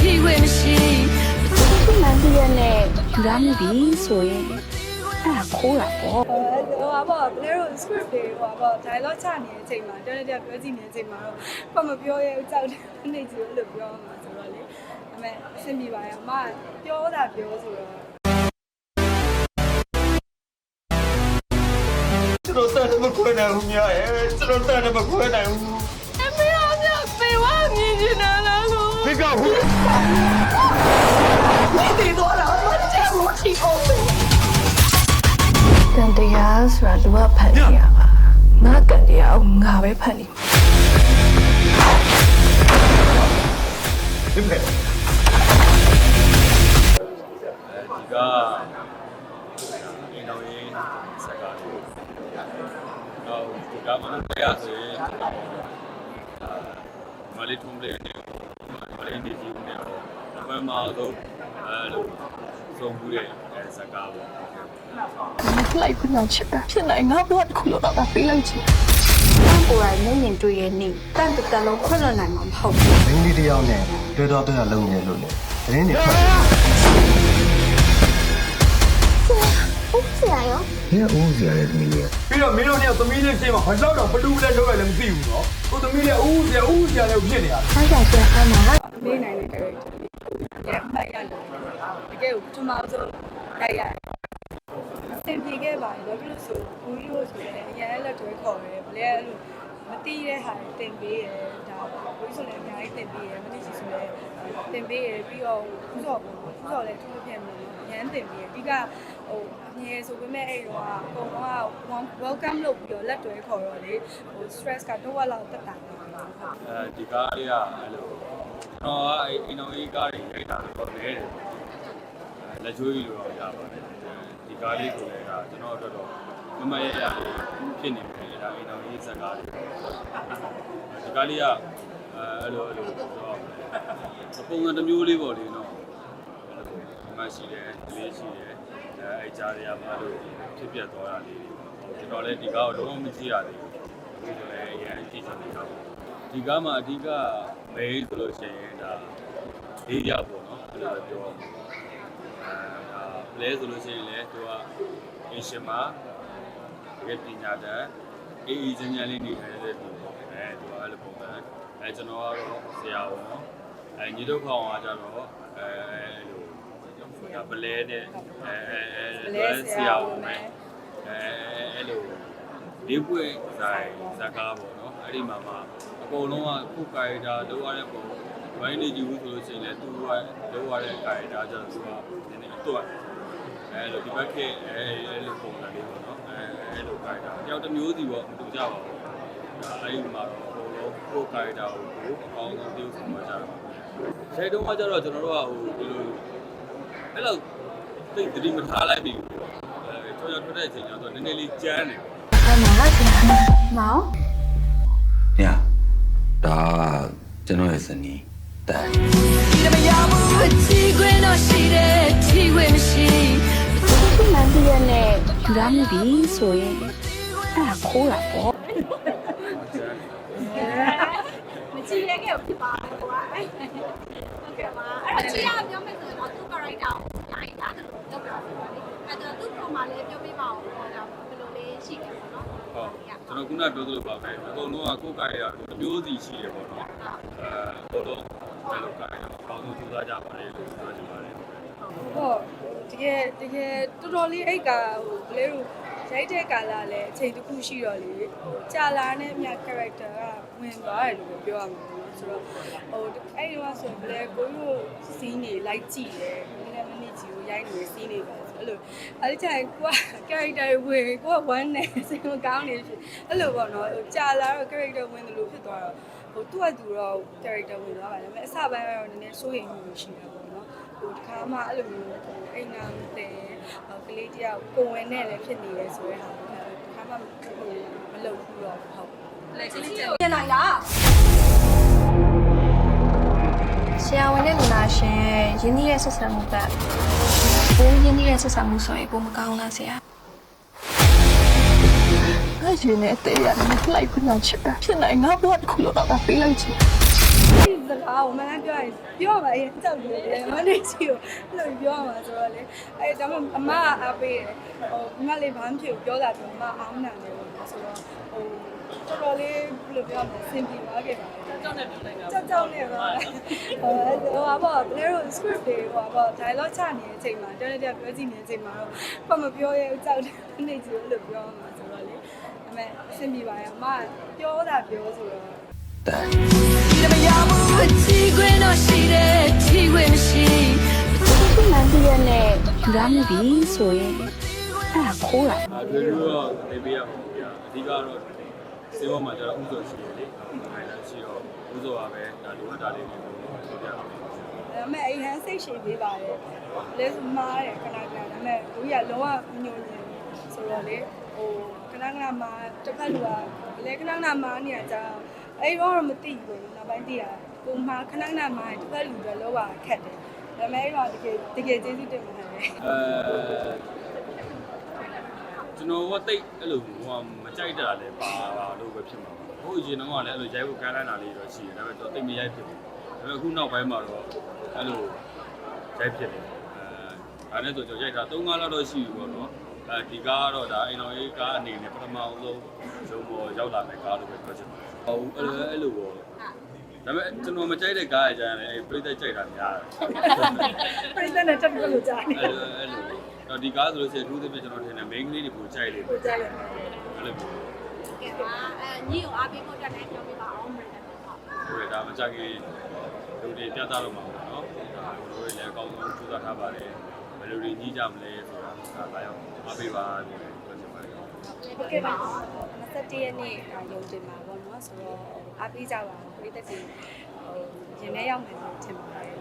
ထိခွင့်မရှိဒီမှန်တည့်ရနဲ့ယူရမိပြီဆိုရင်အဲ့ဒါခိုးတာပေါ့ဟိုဟာပေါ့ဘလဲတို့ script တွေဟိုဟာပေါ့ dialogue ချနေတဲ့အချိန်မှာတရက်တရက်ပြောကြည့်နေတဲ့အချိန်မှာတော့ဘာမပြောရဲဘူးကြောက်တယ်နေကြည့်လို့ပြောမှာဆိုတော့လေဒါပေမဲ့အဆင်ပြေပါရဲ့အမပြောတာပြောဆိုတော့ကျွန်တော်တန်တယ်မခွဲနိုင်ဘူးများရဲ့ကျွန်တော်တန်တယ်မခွဲနိုင်ဘူး လို့ဒီကဟိုတန်တရားဆိုတာလူကဖန်နေရပါငါကန်တရားကိုငါပဲဖန်နေမှာဒီဖက်ဒီကအင်းတော်ရေးစကားတွေတော့ဒီကမှလည်းပြရဆိုရင်မလေးထုံးလေး နေမလေးနေကြီးနေတော့အမှန်မှာတော့အဲလိုစုံမှုရဲ့စကားပေါ့ ဖလိုက်ခွင့်ချစ်တာဖြစ်နိုင်ငါတော့တစ်ခုလို့တော့ပေးလိုက်ချင် ကိုယ်တိုင်မျက်မြင်တွေ့ရနေတန်တတလုံးခွင့်လွှတ်နိုင်မှာမဟုတ်ဘူး မင်းလေးတစ်ယောက်နဲ့တွေ့တော့တွေ့ရလုံးနေလို့လေသတင်းတွေထွက် ဟုတ်ဆရာရော နေဦးစရာတဲ့သမီးလေး ပြီးတော့မင်းတို့เนี่ยသမီးလေးရှင်းမှာဘာကြောက်တော့ဘလူးလည်းလုပ်ရလည်းမသိဘူးเนาะကိုသမီးလေးအူးစရာအူးစရာလည်းဖြစ်နေရတယ် ဆိုင်ကြဆရာအမဟာ မေးနိုင်တဲ့ character တွေရဲ့မှတ်ရတယ်တကယ်ကိုပထမဆုံးတိုက်ရတယ်အဆင်ပြေခဲ့ပါတယ်ဘာဖြစ်လို့ဆိုဘူးရီကိုဆိုရင်အရင်လက်တွဲခေါ်တယ်ဘလဲအဲ့လိုမတီးတဲ့ဟာတွေတင်ပေးရဒါဘူးဆိုလည်းအများကြီးတင်ပေးရမသိချင်ဆိုလည်းတင်ပေးရပြီးတော့ဘူးစော်ဘူးဘူးစော်လည်းသူ့ဖြစ်မှာရမ်းတင်ပေးရအဓိကဟိုအငယ်ဆိုပေမဲ့အဲ့တော့အကုန်လုံးက welcome လုပ်ပြီးတော့လက်တွဲခေါ်တော့လေဟို stress ကတော့ဝက်လောက်တက်တာနေတယ်ဟုတ်အဲဒီကားလေးကအဲ့လို ကျွန်တော်ကအဲ့အင်းတော်ရေးကားတွေရိုက်တာတော့နေတယ်လက်ချိုးကြီးလိုတော့ရပါတယ်ဒီကားလေးကိုလည်းကကျွန်တော်အတွက်တော့မမရရဖြစ်နေတယ်ဒါအင်းတော်ရေးဇာတ်ကားလေးဒီကားလေးကအဲ့လိုအဲ့လိုဆိုတော့ပုံစံတစ်မျိုးလေးပေါ့လေနော်အဲ့လိုမရှိတယ်လေးရှိတယ်အဲအဲ့ကြားရမှာလို့ဖြစ်ပြသွားတာလေးကျွန်တော်လည်းဒီကားကိုလုံးဝမကြည့်ရသေးဘူးအခုဆိုလည်းအရင်ကြည့်ချင်တယ်ကားဒီကားမှာအဓိက မေးဆိုလို့ရှိရင်ဒါလေးရပေါ့နော်အဲ့လိုပြောအဲလဲဆိုလို့ရှိရင်လည်းသူကအင်ရှင်မှာတကယ်ပညာတတ်အေးအေးချမ်းချမ်းလေးနေထိုင်တဲ့သူပေါ့အဲသူကအဲ့လိုပုံစံအဲကျွန်တော်ကတော့ဆရာဝန်နော်အဲညီတို့ခေါင်ကကြတော့အဲအဲ့လိုဒါပလဲတဲ့အဲအဲအဲဆရာဝန်ပဲအဲအဲ့လိုလေးပွဲဆိုင်ဇာကားပေါ့နော်အဲ့ဒီမှာမှာ အကုန်လုံးကခုကာရီတာလောက်ရတဲ့ပုံဘိုင်းနေကြည့်ဘူးဆိုလို့ရှိရင်လည်းသူကလောက်ရတဲ့ကာရီတာကျတော့သူကနည်းနည်းအတွက်အဲလိုဒီဘက်ကအဲအဲလိုပုံစံလေးပေါ့နော်အဲအဲလိုကာရီတာတယောက်တစ်မျိုးစီပေါ့မတူကြပါဘူးဒါအဲဒီမှာတော့အကုန်လုံးကိုကာရီတာကိုကိုအကောင်းဆုံးပြုစုမှာကြတော့ခြေတုံးကကြတော့ကျွန်တော်တို့ကဟိုဒီလိုအဲ့လိုသိတတိမထားလိုက်ပြီအဲချောချောထွက်တဲ့အချိန်ကျတော့နည်းနည်းလေးကြမ်းတယ်အမဟာဆရာမောင်ည ဒါကျွန်တော်ရဲ့ဇနီးတန်ဒီမရဘူးထိခွင့်တော့ရှိတယ်ထိခွင့်မရှိဒီမှန်တည့်ရနဲ့ယူရမိပြီဆိုရင်အဲ့ဒါခိုးတာပေါ့မကြည့်ရခဲ့ဖြစ်ပါတယ်ကွာဟုတ်ကဲ့ပါအဲ့တော့ကြည့်ရပြောမယ်ဆိုရင်တော့သူ့ character ကိုနိုင်တာတယ်လို့ပြောပြပါမယ်အဲ့တော့သူ့ပုံမှာလည်းပြောပြပါအောင်ပေါ့ဒါဘယ်လိုလေးရှိတယ်ပေါ့နော်ဟုတ် ကျွန်တော်ခုနပြောသလိုပါပဲအကုန်လုံးကကိုကာရီတာတစ်မျိုးစီရှိတယ်ပေါ့နော်အဲအကုန်လုံးအဲ့လိုကာရီတာအကောင်းဆုံးကြိုးစားကြပါလေလို့ပြောချင်ပါတယ်ဟုတ်တကယ်တကယ်တော်တော်လေးအဲ့ကဟိုဘလဲတို့ရိုက်တဲ့ကာလလည်းအချိန်တစ်ခုရှိတော့လေဟိုကြာလာတဲ့အမြ character ကဝင်သွားတယ်လို့ပြောရမှာပေါ့ဆိုတော့ဟိုအဲ့ဒီတော့ဆိုဘလဲကိုတို့စီးနေလိုက်ကြည့်တယ်နည်းနည်းမနစ်ကြီးကိုရိုက်နေစီးနေပါဆို အဲ့လိုအဲ့ဒီချိန်ကိုက character ဝင်ကိုကဝမ်းနေစိတ်မကောင်းနေဖြစ်အဲ့လိုပေါ့နော်ဟိုကြာလာတော့ character ဝင်တယ်လို့ဖြစ်သွားတော့ဟိုသူ့အတူတော့ character ဝင်သွားပါတယ်ဒါပေမဲ့အစပိုင်းကတော့နည်းနည်းစိုးရိမ်မှုရှိတာပေါ့နော်ဟိုတခါမှအဲ့လိုမျိုးအိမ်နာမသိကလေးတယောက်ကိုဝင်နဲ့လည်းဖြစ်နေတယ်ဆိုတဲ့ဟာကိုတခါမှဟိုမလုပ်ဘူးတော့ဟုတ်လက်ချင်းချင်းပြင်နိုင်လား ဆရာဝန်နဲ့လူနာရှင်ရင်းနှီးရဲ့ဆက်ဆံမှုကဘိုးရင်းနှီးရဲ့ဆက်ဆံမှုဆိုရင်ဘိုးမကောင်းလားဆရာအဲ့ဒီနဲ့တေးရတယ်ဖလိုက်ခွင့်ချစ်တာဖြစ်နိုင်ငါတော့တစ်ခုလို့တော့ပေးလိုက်ချင်ဒီဒီစကားကိုမလန်းပြောရင်ပြောပါရင်ကြောက်တယ်မနေ့ချီကိုအဲ့လိုပြောရမှာဆိုတော့လေအဲ့ဒါမှအမကအားပေးတယ်ဟိုဒီမလေးဘာမှဖြစ်ဘူးပြောတာပြောမအောင်နာတယ်လို့ဆိုတော့ဟို တော်တော်လေးဘယ်လိုပြောမလဲစင်ပြေသွားခဲ့ပါတယ်ကြောက်နေပြောလိုက်တာကြောက်ကြောက်နေပါဟိုဟိုဟာပေါ့ဘယ်လို script တွေဟိုဟာပေါ့ dialogue ချနေတဲ့အချိန်မှာတော်တော်ပြောကြည့်နေတဲ့အချိန်မှာတော့ဘာမပြောရဲကြောက်တယ်နေကြည့်လို့ပြောမှာဆိုတော့လေဒါပေမဲ့အဆင်ပြေပါရဲ့အမပြောတာပြောဆိုတော့တန်ဒီမရဘူးချီခွင့်တော့ရှိတယ်ချီခွင့်မရှိခုမှန်တည့်ရနဲ့ယူရမိပြီဆိုရင်အဲ့ဒါခိုးတာအဲတွေ့လို့တော့နေပေးရမှာပေါ့ဗျာအဓိကတော့ စေဘောမှာကျတော့ဥစ္စာရှိတယ်လေအဲဒါရှိတော့ဥစ္စာပါပဲဒါလိုအပ်တာလေးတွေကိုပြောပြပါမယ်ဒါပေမဲ့အိမ်ဟန်စိတ်ရှည်ပေးပါတယ်လဲဆိုမှားတယ်ခဏခဏဒါပေမဲ့လူကြီးကလုံးဝညှို့နေဆိုတော့လေဟိုခဏခဏမှာတစ်ဖက်လူကလဲခဏခဏမှာနေရကြအဲ့တော့မသိဘူးနောက်ပိုင်းသိရပုံမှာခဏခဏမှာတစ်ဖက်လူကလောပါခက်တယ်ဒါပေမဲ့အဲ့တော့တကယ်တကယ်ကျေးဇူးတင်ပါတယ်အဲ ကျွန်တော်ကတိတ်အဲ့လိုဟိုမကြိုက်တာလည်းပါပါလို့ပဲဖြစ်မှာပါဟိုအရင်တော့ကလည်းအဲ့လိုရိုက်ဖို့ကမ်းလိုက်တာလေးတော့ရှိတယ်ဒါပေမဲ့တော့တိတ်မရိုက်ဖြစ်ဘူးဒါပေမဲ့အခုနောက်ပိုင်းမှာတော့အဲ့လိုရိုက်ဖြစ်တယ်အဲဒါနဲ့ဆိုကျွန်တော်ရိုက်တာ3-5လောက်တော့ရှိပြီပေါ့နော်အဲဒီကားကတော့ဒါအိမ်တော်ရေးကားအနေနဲ့ပထမအောင်ဆုံးရုံပေါ်ရောက်လာတဲ့ကားလို့ပဲပြောချင်ပါတယ်ဟုတ်အဲ့လိုအဲ့လိုပေါ့ဒါပေမဲ့ကျွန်တော်မကြိုက်တဲ့ကားအကြမ်းလည်းအဲ့ပြိတ္တကြိုက်တာများတယ်ပြိဿနဲ့တက်ပြီးလို့ကြားနေအဲ့လိုအဲ့လို တော့ဒီကားဆိုလို့ရှိရင်သူ့တဲ့ပြကျွန်တော်ထင်တယ် main ကလေးတွေပိုကြိုက်လေကိုကြားရတယ်အဲ့လိုမျိုးကဲပါအဲညီကိုအားပေးဖို့တက်တယ်ပြောပြပါအောင်မယ်ဟုတ်ဟုတ်တယ်ဒါမကြခင်လူတွေပြသတော့မှာပေါ့နော်ဒါတို့တွေလည်းအကောင်းဆုံးကြိုးစားထားပါတယ်ဘယ်လိုတွေကြီးကြမလဲဆိုတာဒါလာရောက်အားပေးပါလို့ပြောချင်ပါတယ်ဟုတ်ကဲ့ပါ27ရက်နေ့ရုံတင်ပါပေါ့နော်ဆိုတော့အားပေးကြပါဦးပြည်သက်တွေဟိုရင်ထဲရောက်မယ်လို့ထင်ပါတယ်